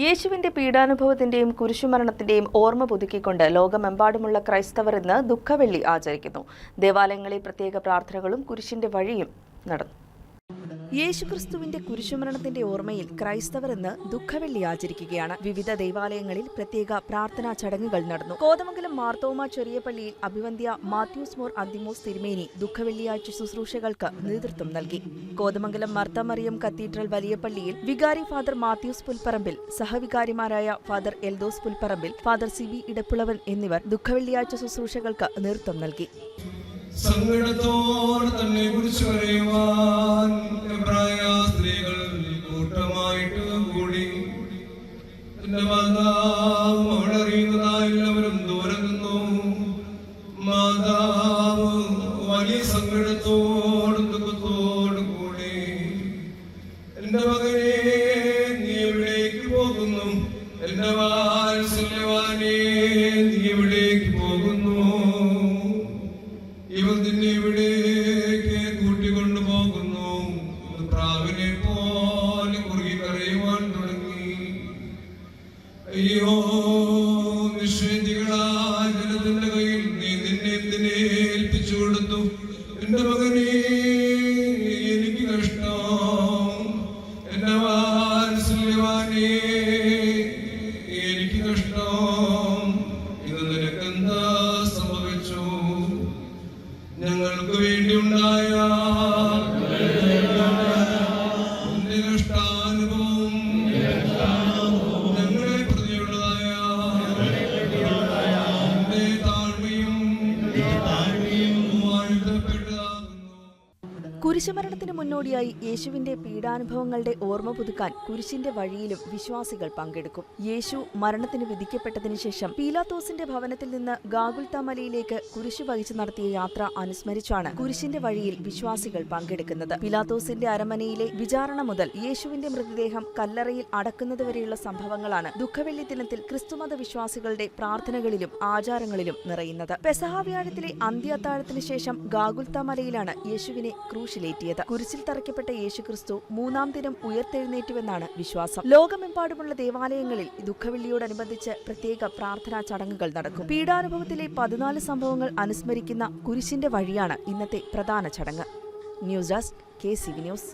യേശുവിന്റെ പീഡാനുഭവത്തിന്റെയും കുരിശുമരണത്തിന്റെയും ഓർമ്മ പുതുക്കിക്കൊണ്ട് ലോകമെമ്പാടുമുള്ള ക്രൈസ്തവർ ഇന്ന് ദുഃഖവെള്ളി ആചരിക്കുന്നു. ദേവാലയങ്ങളിൽ പ്രത്യേക പ്രാർത്ഥനകളും കുരിശിന്റെ വഴിയും നടന്നു. യേശുക്രിസ്തുവിന്റെ കുരിശുമരണത്തിന്റെ ഓർമ്മയിൽ ക്രൈസ്തവർ ഇന്ന് ദുഃഖവെള്ളി ആചരിക്കുകയാണ്. വിവിധ ദേവാലയങ്ങളിൽ പ്രത്യേക പ്രാർത്ഥനാ ചടങ്ങുകൾ നടന്നു. കോതമംഗലം മാർത്തോമ ചെറിയ പള്ളിയിൽ അഭിവന്ധ്യ മാത്യൂസ് മോർ അന്തിമോസ് തിരുമേനി ദുഃഖവെള്ളിയാഴ്ച ശുശ്രൂഷകൾക്ക് നേതൃത്വം നൽകി. കോതമംഗലം മർത്തമറിയം കത്തീഡ്രൽ വലിയ പള്ളിയിൽ വികാരി father Mathews Pulparambil സഹവികാരിമാരായ father Eldhose Pulpparambil father C V Edappulavan എന്നിവർ ദുഃഖവെള്ളിയാഴ്ച ശുശ്രൂഷകൾക്ക് നേതൃത്വം നൽകി. സങ്കടത്തോടെ തന്നെ കുറിച്ച് പറയുവാൻ എന്റെ മാതാവ് അവളറിയുന്നതായി എല്ലാവരും ദൂരെ വലിയ സങ്കടത്തോടും ദുഃഖത്തോടും കൂടി നീ എവിടേക്ക് പോകുന്നു? എന്റെ വാത്സല്യവാനെ നീ എവിടേക്ക് പോകുന്നു? ഇവർ നിന്നെ ഇവിടേക്ക് കൂട്ടിക്കൊണ്ടു പോകുന്നു പ്രാവിനെ അയ്യോ ജനത്തിന്റെ കയ്യിൽ നീ നിന്നെ എന്തിനെ ഏൽപ്പിച്ചു കൊടുത്തു. എന്റെ മകനെ കുരിശുമരണത്തിന് മുന്നോടിയായി യേശുവിന്റെ പീഡാനുഭവങ്ങളുടെ ഓർമ്മ പുതുക്കാൻ കുരിശിന്റെ വഴിയിലും വിശ്വാസികൾ പങ്കെടുക്കും. യേശു മരണത്തിന് വിധിക്കപ്പെട്ടതിനു ശേഷം പീലാത്തോസിന്റെ ഭവനത്തിൽ നിന്ന് ഗാഗുൽത്ത മലയിലേക്ക് കുരിശു വഹിച്ചു നടത്തിയ യാത്ര അനുസ്മരിച്ചാണ് കുരിശിന്റെ വഴിയിൽ വിശ്വാസികൾ പങ്കെടുക്കുന്നത്. പീലാത്തോസിന്റെ അരമനയിലെ വിചാരണ മുതൽ യേശുവിന്റെ മൃതദേഹം കല്ലറയിൽ അടക്കുന്നതുവരെയുള്ള സംഭവങ്ങളാണ് ദുഃഖവെള്ളി ദിനത്തിൽ ക്രിസ്തുമത വിശ്വാസികളുടെ പ്രാർത്ഥനകളിലും ആചാരങ്ങളിലും നിറയുന്നത്. പെസഹാവ്യാഴത്തിലെ വ്യാഴത്തിലെ അന്ത്യത്താഴത്തിന് ശേഷം ഗാഗുൽത്ത മലയിലാണ് യേശുവിനെ ക്രൂശിലേറ്റിയത്. കുരിശിൽ തറയ്ക്കപ്പെട്ട യേശുക്രിസ്തു മൂന്നാം ദിനം ഉയർത്തെഴുന്നേറ്റുവെന്നാണ് വിശ്വാസം. ലോകമെമ്പാടുമുള്ള ദേവാലയങ്ങളിൽ ദുഃഖവെള്ളിയോടനുബന്ധിച്ച് പ്രത്യേക പ്രാർത്ഥനാ ചടങ്ങുകൾ നടക്കും. പീഡാനുഭവത്തിലെ പതിനാല് സംഭവങ്ങൾ അനുസ്മരിക്കുന്ന കുരിശിന്റെ വഴിയാണ് ഇന്നത്തെ പ്രധാന ചടങ്ങ്. News desk K C news.